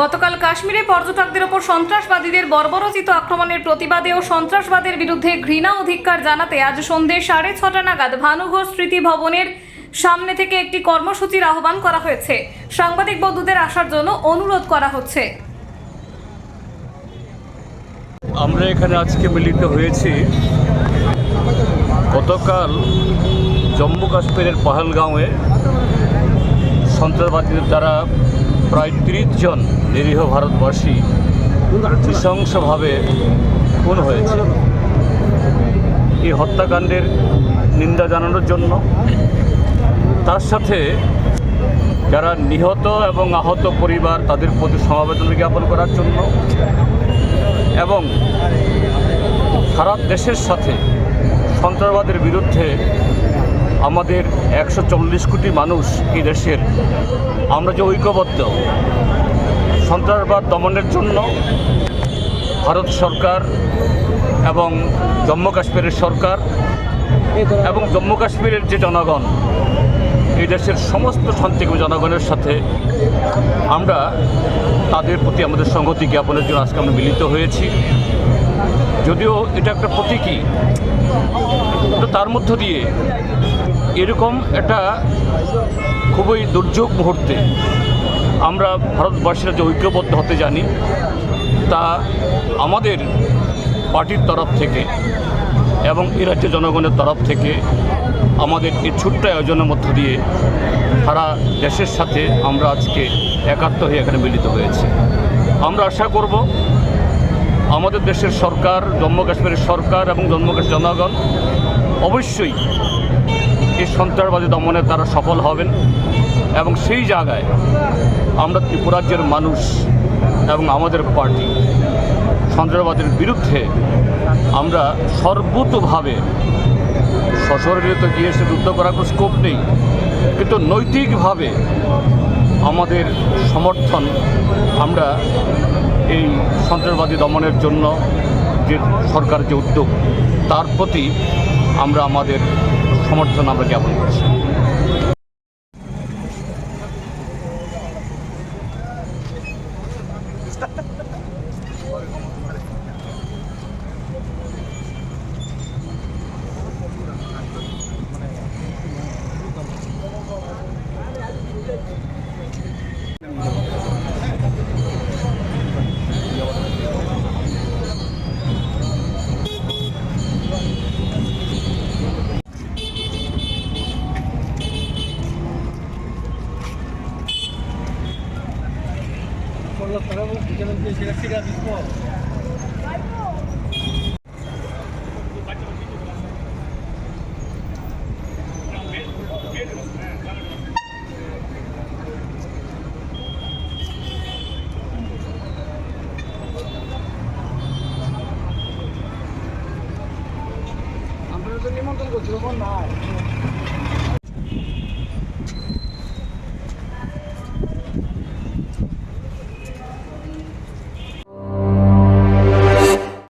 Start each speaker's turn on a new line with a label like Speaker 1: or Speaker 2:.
Speaker 1: গতকাল কাশ্মীরে পর্যটকদের ওপর সন্ত্রাসবাদীদের বর্বরচিত আক্রমণের প্রতিবাদে ও সন্ত্রাসবাদের বিরুদ্ধে ঘৃণা অধিকার জানাতে আজ সন্ধ্যে সাড়ে ছটা নাগাদ ভানুঘোষ স্মৃতি ভবনের সামনে থেকে একটি কর্মসূচির আহ্বান করা হয়েছে। সাংবাদিক বন্ধুদের আসার জন্য অনুরোধ করা হচ্ছে।
Speaker 2: আমরা এখানে আজকে মিলিত হয়েছি। গতকাল জম্মু কাশ্মীরের পহলগাঁওয়ে সন্ত্রাসবাদীদের দ্বারা প্রায় তিরিশ জন নিরীহ ভারতবাসী নৃশংসভাবে খুন হয়েছে। এই হত্যাকাণ্ডের নিন্দা জানানোর জন্য তার সাথে যারা নিহত এবং আহত পরিবার তাদের প্রতি সমবেদনা জ্ঞাপন করার জন্য এবং সারা দেশের সাথে সন্ত্রাসবাদের বিরুদ্ধে আমাদের একশো চল্লিশ কোটি মানুষ এই দেশের। আমরা যে ঐক্যবদ্ধ, সন্ত্রাসবাদ দমনের জন্য ভারত সরকার এবং জম্মু কাশ্মীরের সরকার এবং জম্মু কাশ্মীরের যে জনগণ, এই দেশের সমস্ত শান্তিকমী জনগণের সাথে আমরা তাদের প্রতি আমাদের সংহতি জ্ঞাপনের জন্য আজকে আমরা মিলিত হয়েছি। যদিও এটা একটা প্রতীকী, তো তার মধ্য দিয়ে এরকম একটা খুবই দুর্যোগ মুহূর্তে আমরা ভারতবাসীরা যে ঐক্যবদ্ধ হতে জানি, তা আমাদের পার্টির তরফ থেকে এবং এই রাজ্যের জনগণের তরফ থেকে আমাদের এই ছোট্ট আয়োজনের মধ্য দিয়ে সারা দেশের সাথে আমরা আজকে একাত্ম হয়ে এখানে মিলিত হয়েছি। আমরা আশা করব আমাদের দেশের সরকার, জম্মু কাশ্মীরের সরকার এবং জম্মু কাশ্মীর জনগণ অবশ্যই এই সন্ত্রাসবাদী দমনে তারা সফল হবেন এবং সেই জায়গায় আমরা ত্রিপুরাজ্যের মানুষ এবং আমাদের পার্টি সন্ত্রাসবাদের বিরুদ্ধে আমরা সর্বতোভাবে সশরীরে তো গিয়ে সে যুদ্ধ করার কোনো স্কোপ নেই, কিন্তু নৈতিকভাবে আমাদের সমর্থন আমরা এই সন্ত্রাসবাদী দমনের জন্য যে সরকার, যে উদ্যোগ, তার প্রতি আমরা আমাদের সমর্থন আমরা জ্ঞাপন করছি।
Speaker 3: নিমন্ত্রণ করছি তখন না